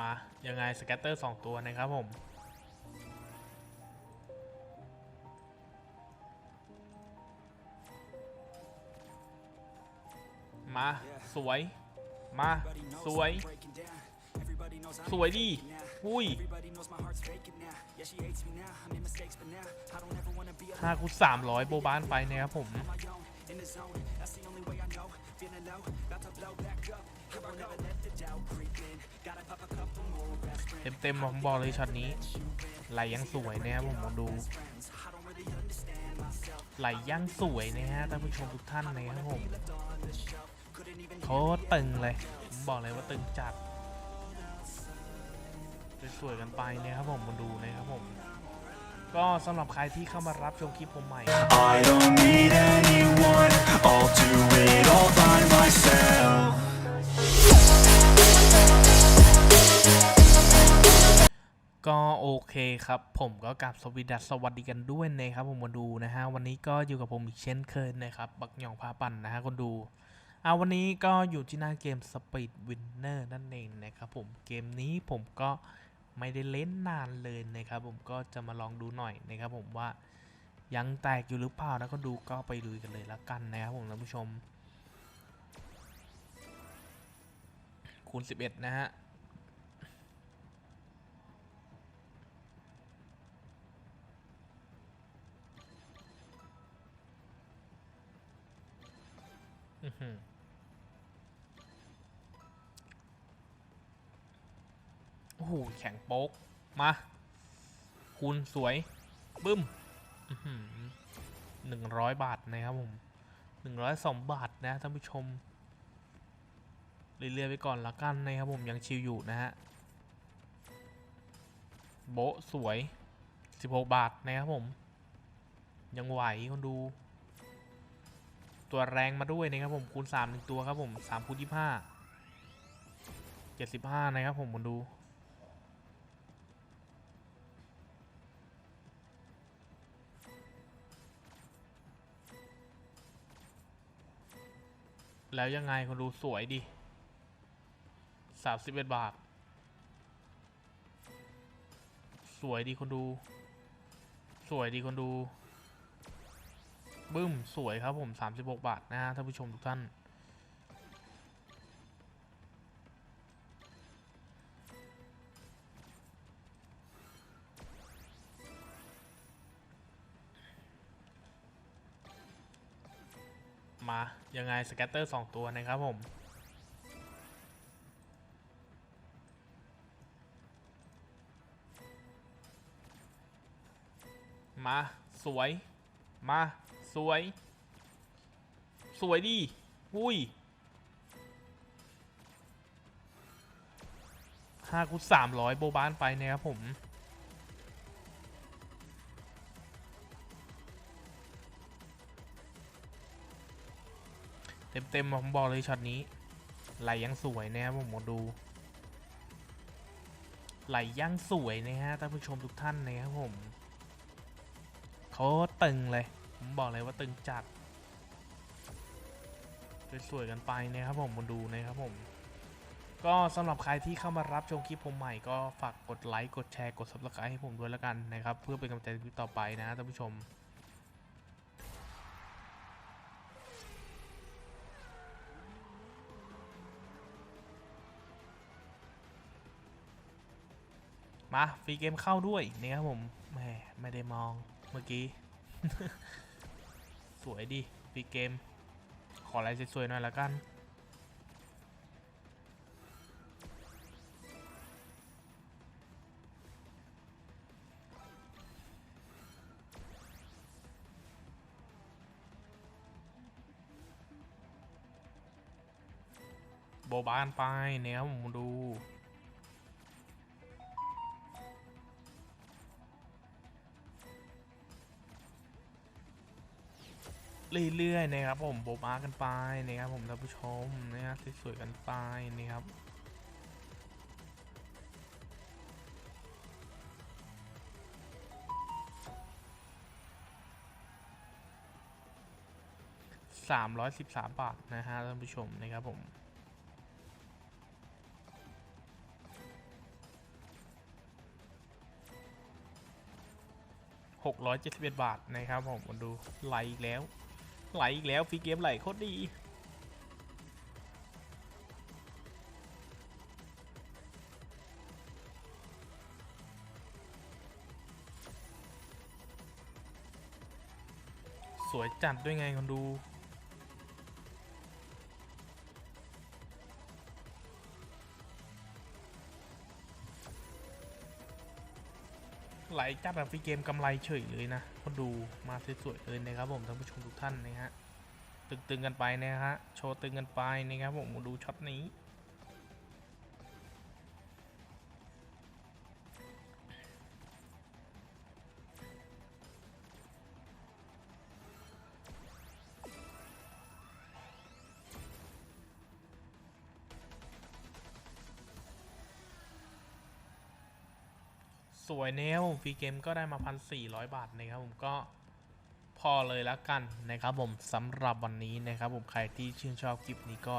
มายังไงสแกตเตอร์สองตัวนะครับผมมา สวย มา สวย สวยดิอุ้ยห้าคูสามร้อยโบบานไปนะครับผม เต็มเต็มๆผมบอกเลยช็อตนี้ไหลยังสวยนะครับผมมาดู ไหลยังสวยนะฮะท่านผู้ชมทุกท่านนะครับผมโคตรตึงเลยผมบอกเลยว่าตึงจัดสวยๆกันไปนะครับผมมาดูนะครับผม ก็สำหรับใครที่เข้ามารับชมคลิปผมใหม่ I don't need anyone, I'll do it all by myself. ก็โอเคครับผมก็กลับสวีดัสสวัสดีกันด้วยนะครับผมมาดูนะฮะวันนี้ก็อยู่กับผมอีกเช่นเคยนะครับบักหย่องพาปั่นนะฮะคนดูเอาวันนี้ก็อยู่ที่หน้าเกม Speed Winner นั่นเองนะครับผมเกมนี้ผมก็ ไม่ได้เล่นนานเลยนะครับผมก็จะมาลองดูหน่อยนะครับผมว่ายังแตกอยู่หรือเปล่านะก็ดูก็ไปลุยกันเลยละกันนะครับผมท่านผู้ชม คูณ 11 นะฮะอือหือ โอ้โหแข็งโป๊ก มา คูณสวย บึ้มหนึ่งร้อยบาทนะครับผมหนึ่งร้อยสองบาทนะท่านผู้ชม เรื่อยๆไปก่อนละกันนะครับผมยังชิลอยู่นะฮะ โบสวย16บหกบาทนะครับผม ยังไหวคนดู ตัวแรงมาด้วยนะครับผมคูณ3หนึ่งตัวครับผม3คูณ25 75นะครับผมคนดู แล้วยังไงคนดูสวยดิ31บาท สวยดีคนดู สวยดีคนดู บึ้ม สวยครับผม 36 บาท นะฮะท่านผู้ชมทุกท่าน มายังไงสแกตเตอร์สองตัวนะครับผมมา สวย มา สวย สวยดิอุ้ยห้าคูสามร้อยโบบานไปนะครับผม เต็มเต็มๆผมบอกเลยช็อตนี้ไหลยังสวยนะครับผมมาดูไหลยังสวยนะฮะท่านผู้ชมทุกท่านนะครับผมโคตรตึงเลย ผมบอกเลยว่าตึงจัดสวยๆกันไปนะครับผมมาดูนะครับผม ก็สำหรับใครที่เข้ามารับชมคลิปผมใหม่ก็ฝากกดไลค์กดแชร์กด subscribe ให้ผมด้วยแล้วกันนะครับ เพื่อเป็นกำลังใจคลิปต่อไปนะท่านผู้ชม มาฟรีเกมเข้าด้วยนะครับผมแหมไม่ได้มองเมื่อกี้ สวยดิฟรีเกม ขออะไรสวยๆหน่อยละกันโบบานไปเนี่ยครับผมดู เรื่อยๆนะครับผมโบมาร์กันไปนะครับผมท่านผู้ชมนะฮะสวยๆกันไปนะครับสามร้อยสิบสามบาทนะฮะท่านผู้ชมนะครับผมหกร้อยเจ็ดสิบเอ็ดบาทนะครับผมดูไลอีแล้ว ไหลอีกแล้วฟรีเกมไหลโคตรดีสวยจัดด้วยไงคนดู ไหลจัดแบบฟรีเกมกำไรเฉยเลยนะคนดูมาสวยๆเลยนะครับผมท่านผู้ชมทุกท่านนะฮะตึงๆกันไปนะฮะโชว์ตึงกันไปนะครับผมมาดูช็อตนี้ สวยเนลฟรีเกมก็ได้มาพันสี่ร้อยบาทนะครับผมก็พอเลยแล้วกันนะครับผมสำหรับวันนี้นะครับผมใครที่ชื่นชอบคลิปนี้ก็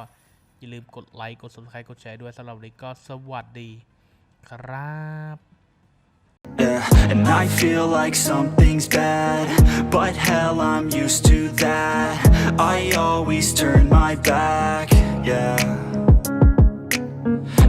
อย่าลืมกดไลค์กด subscribe กดแชร์ด้วยสำหรับวันนี้ก็สวัสดีครับ Yeah, and I feel like something's bad But hell, I'm used to that I always turn my back, yeah